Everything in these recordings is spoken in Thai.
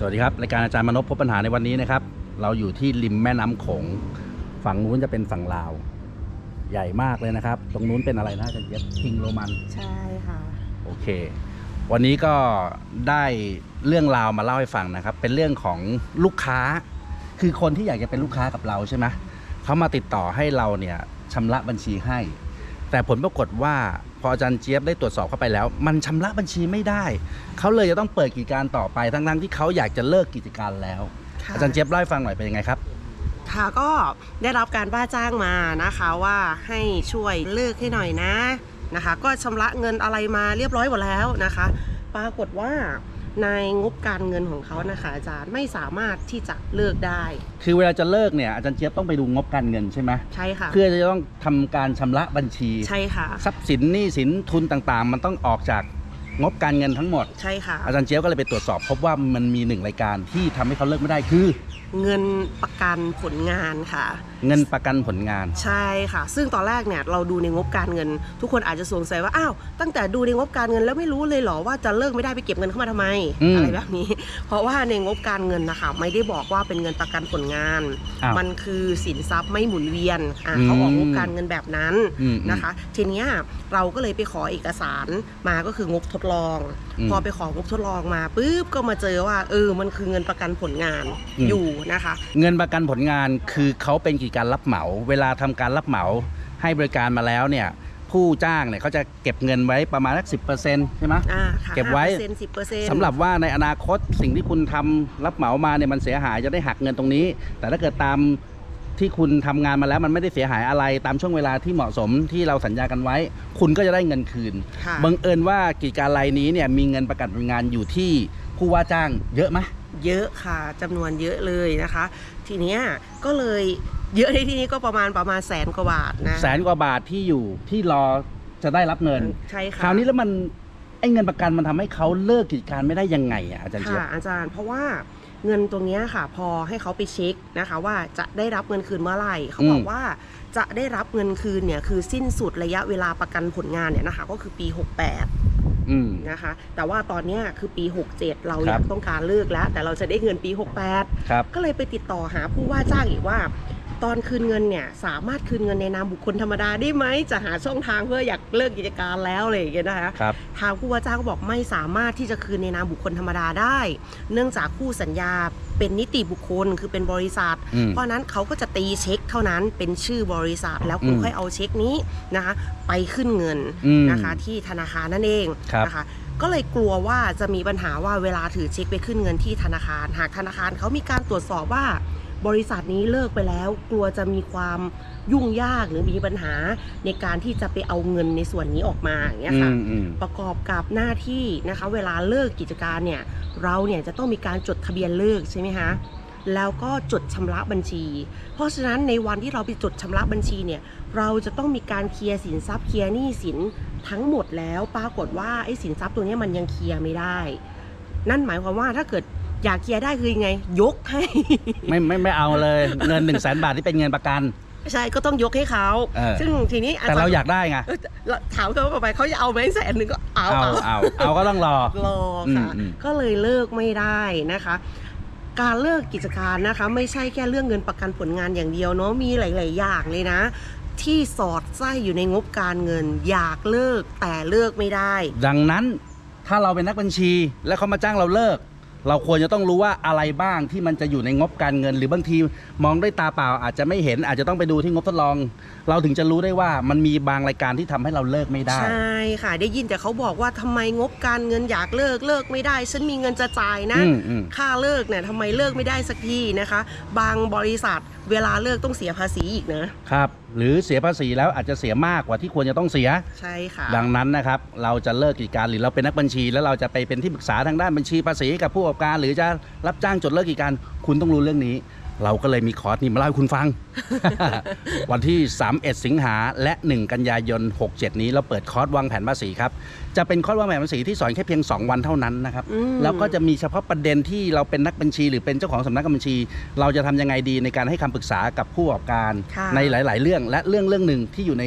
สวัสดีครับ รายการอาจารย์มนพพบปัญหาในวันนี้นะครับ เราอยู่ที่ริมแม่น้ำโขงฝั่งนู้นจะเป็นฝั่งลาว ใหญ่มากเลยนะครับ ตรงนู้นเป็นอะไรนะอาจารย์เจี๊ยบคิงโรมัน ใช่ค่ะ โอเค วันนี้ก็ได้เรื่องราวมาเล่าให้ฟังนะครับ เป็นเรื่องของลูกค้า คือคนที่อยากจะเป็นลูกค้ากับเราใช่ไหมเขามาติดต่อให้เราเนี่ยชำระบัญชีให้ แต่ผลปรากฏว่าพออาจารย์เจี๊ยบได้ตรวจสอบเข้าไปแล้ว มันชำระบัญชีไม่ได้ เขาเลยจะต้องเปิดกิจการต่อไปทั้งๆที่เขาอยากจะเลิกกิจการแล้ว ค่ะ อาจารย์เจี๊ยบเล่าให้ฟังหน่อยเป็นยังไงครับ ค่ะก็ได้รับการว่าจ้างมานะคะว่าให้ช่วยเลิกให้หน่อยนะนะคะ ก็ชำระเงินอะไรมาเรียบร้อยหมดแล้วนะคะ ปรากฏว่า ในงบการเงินของเขานะคะอาจารย์ไม่สามารถที่จะเลิกได้ คือเวลาจะเลิกเนี่ยอาจารย์เจี๊ยบต้องไปดูงบการเงินใช่ไหมใช่ค่ะ เพื่อจะต้องทำการชำระบัญชีใช่ค่ะทรัพย์สินหนี้สินทุนต่างๆ มันต้องออกจากงบการเงินทั้งหมดใช่ค่ะอาจารย์เจี๊ยบก็เลยไปตรวจสอบ พบว่ามันมีหนึ่งรายการที่ทำให้เขาเลิกไม่ได้คือเงินประกันผลงานค่ะ เงินประกันผลงาน ใช่ค่ะ ซึ่งตอนแรกเนี่ยเราดูในงบการเงิน ทุกคนอาจจะสงสัยว่าอ้าวตั้งแต่ดูในงบการเงินแล้วไม่รู้เลยเหรอว่าจะเลิกไม่ได้ไปเก็บเงินเข้ามาทำไมอืมอะไรแบบนี้ เพราะว่าในงบการเงินนะคะไม่ได้บอกว่าเป็นเงินประกันผลงานอ้าวมันคือสินทรัพย์ไม่หมุนเวียนอะอืมเขาออกงบการเงินแบบนั้นอืมนะคะ ทีเนี้ยเราก็เลยไปขอเอกสารมาก็คืองบทดลองอืมพอไปของบทดลองมาปุ๊บก็มาเจอว่าเออมันคือเงินประกันผลงานอืมอยู่นะคะ เงินประกันผลงานคือเขาเป็นกิจการรับเหมา เวลาทำการรับเหมาให้บริการมาแล้วเนี่ยผู้จ้างเนี่ยเขาจะเก็บเงินไว้ประมาณสักสิใช่ไหมอ่าค่ะเก็บไว้สิบเปอร์เซ็นต์สำหรับว่าในอนาคตสิ่งที่คุณทำรับเหมามาเนี่ยมันเสียหายจะได้หักเงินตรงนี้ แต่ถ้าเกิดตามที่คุณทำงานมาแล้วมันไม่ได้เสียหายอะไรตามช่วงเวลาที่เหมาะสมที่เราสัญญากันไว้ คุณก็จะได้เงินคืนค่ะบังเอิญว่ากิจการรายนี้เนี่ยมีเงินประกันผลงานอยู่ที่ผู้ว่าจ้างเยอะไหม เยอะค่ะจำนวนเยอะเลยนะคะ ทีเนี้ยก็เลยเยอะในที่นี้ก็ประมาณประมาณแสนกว่าบาทนะแสนกว่าบาทที่อยู่ที่รอจะได้รับเงิน ใช่ค่ะคราวนี้แล้วมันไอ้เงินประกันมันทำให้เขาเลิกกิจการไม่ได้ยังไงอะอาจารย์เจี๊ยค่ะบอาจารย์เพราะว่าเงินตรงเนี้ยค่ะ พอให้เขาไปเช็คนะคะ ว่าจะได้รับเงินคืนเมื่อไหร่เขาบอกว่าจะได้รับเงินคืนเนี่ยคือสิ้นสุดระยะเวลาประกันผลงานเนี่ยนะคะ ก็คือปี 68อืม นะคะ แต่ว่าตอนเนี้ยคือปี 67 เราคอรัยาบกต้องการเลิกแล้ว แต่เราจะได้เงินปี 68ครับก็เลยไปติดต่อหาผู้ว่าจ้างอีกว่า ตอนคืนเงินเนี่ยสามารถคืนเงินในนามบุคคลธรรมดาได้ไหมจะหาช่องทางเพื่ออยากเลิกกิจการแล้วอะไรอย่างเงี้ยนะคะครับทางผู้ว่าจ้างก็บอกไม่สามารถที่จะคืนในนามบุคคลธรรมดาได้ เนื่องจากคู่สัญญาเป็นนิติบุคคลคือเป็นบริษัทอืมเพราะฉะนั้นเขาก็จะตีเช็คเท่านั้นเป็นชื่อบริษัท แล้วคุณอืมค่อยเอาเช็คนี้นะคะไปขึ้นเงินอืมนะคะที่ธนาคารนั่นเองครับนะคะก็เลยกลัวว่าจะมีปัญหาว่าเวลาถือเช็คไปขึ้นเงินที่ธนาคาร หากธนาคารเขามีการตรวจสอบว่า บริษัทนี้เลิกไปแล้ว กลัวจะมีความยุ่งยากหรือมีปัญหาในการที่จะไปเอาเงินในส่วนนี้ออกมาอย่างเงี้ยอืค่ะมอืมประกอบกับหน้าที่นะคะ เวลาเลิกกิจการเนี่ยเราเนี่ยจะต้องมีการจดทะเบียนเลิกใช่ไหมคะแล้วก็จดชำระบัญชี เพราะฉะนั้นในวันที่เราไปจดชำระบัญชีเนี่ย เราจะต้องมีการเคลียร์สินทรัพย์เคลียร์หนี้สินทั้งหมดแล้ว ปรากฏว่าไอ้สินทรัพย์ตัวเนี้ยมันยังเคลียร์ไม่ได้ นั่นหมายความว่าถ้าเกิด อยากเคลียร์ได้คือยังไง ยกให้ ไม่ไม่ไม่เอาเลย เงินหนึ่งแสนบาทที่เป็นเงินประกัน ใช่ก็ต้องยกให้เขาเออ ซึ่งทีนี้แต่เราอยากได้ไงเออเราถามเขาไปเขาจะเอาไหมแสนหนึ่งก็เอาเอาเอาเอาเอาก็ต้องรอ รอค่ะ อืมอืม ก็เลยเลิกไม่ได้นะคะ การเลิกกิจการนะคะ ไม่ใช่แค่เรื่องเงินประกันผลงานอย่างเดียวเนาะมีหลาย ๆ อย่างเลยนะ ที่สอดไส้อยู่ในงบการเงิน อยากเลิกแต่เลิกไม่ได้ ดังนั้นถ้าเราเป็นนักบัญชี แล้วเขามาจ้างเราเลิก เราควรจะต้องรู้ว่าอะไรบ้างที่มันจะอยู่ในงบการเงิน หรือบางทีมองด้วยตาเปล่าอาจจะไม่เห็นอาจจะต้องไปดูที่งบทดลอง เราถึงจะรู้ได้ว่ามันมีบางรายการที่ทำให้เราเลิกไม่ได้ ใช่ค่ะ ได้ยินแต่เขาบอกว่าทำไมงบการเงินอยากเลิกเลิกไม่ได้ ฉันมีเงินจะจ่ายนะ อืมอืม ค่าเลิกเนี่ยทำไมเลิกไม่ได้สักทีนะคะ บางบริษัท เวลาเลิกต้องเสียภาษีอีกนะครับ หรือเสียภาษีแล้วอาจจะเสียมากกว่าที่ควรจะต้องเสีย ใช่ค่ะ ดังนั้นนะครับเราจะเลิกกิจการหรือเราเป็นนักบัญชี แล้วเราจะไปเป็นที่ปรึกษาทางด้านบัญชีภาษีให้กับผู้ประกอบการ หรือจะรับจ้างจดเลิกกิจการคุณต้องรู้เรื่องนี้ เราก็เลยมีคอร์สนี้มาเล่าให้คุณฟัง วันที่ 31 สิงหาและ 1 กันยายน 67 นี้เราเปิดคอร์สวางแผนภาษีครับ จะเป็นคอร์สวางแผนภาษีที่สอนแค่เพียง 2 วันเท่านั้นนะครับอืมแล้วก็จะมีเฉพาะประเด็นที่เราเป็นนักบัญชี หรือเป็นเจ้าของสำนักงานบัญชี เราจะทำยังไงดีในการให้คำปรึกษากับผู้ประกอบการค่ะในหลาย ๆ เรื่องและเรื่องเรื่องหนึ่งที่อยู่ใน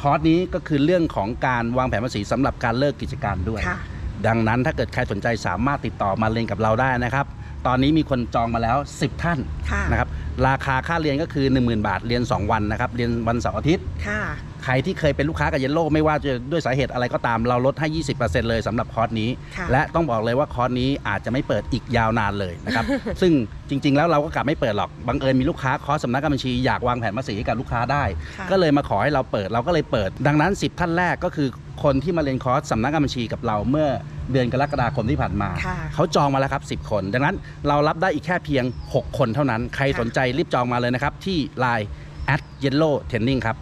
คอร์สนี้ก็คือเรื่องของการวางแผนภาษีสำหรับการเลิกกิจการด้วยค่ะดังนั้นถ้าเกิดใครสนใจสามารถติดต่อมาเรียนกับเราได้นะครับ ตอนนี้มีคนจองมาแล้ว 10 ท่านค่ะนะครับ ราคาค่าเรียนก็คือ 10,000 บาทเรียน 2 วันนะครับ เรียนวันเสาร์อาทิตย์ ค่ะ ใครที่เคยเป็นลูกค้ากับเยลโล่ไม่ว่าจะด้วยสาเหตุอะไรก็ตามเราลดให้ 20%เลยสำหรับคอร์สนี้ ค่ะ และต้องบอกเลยว่าคอร์สนี้อาจจะไม่เปิดอีกยาวนานเลยนะครับ ซึ่งจริง ๆ แล้วเราก็กลับไม่เปิดหรอกบังเอิญมีลูกค้าคอร์สสำนักงานบัญชีอยากวางแผนภาษีให้กับลูกค้าได้ ค่ะ ก็เลยมาขอให้เราเปิดเราก็เลยเปิด ดังนั้น 10 ท่านแรกก็คือคนที่มาเรียนคอร์สสำนักงานบัญชีกับเราเมื่อเดือนกรกฎาคมที่ผ่านมา ค่ะเขาจองมาแล้วครับ 10 คน ดังนั้นเรารับได้อีกแค่เพียง 6 คนเท่านั้น ใครค่ะ สนใจรีบจองมาเลยนะครับ ที่ Line at yellow training ครับ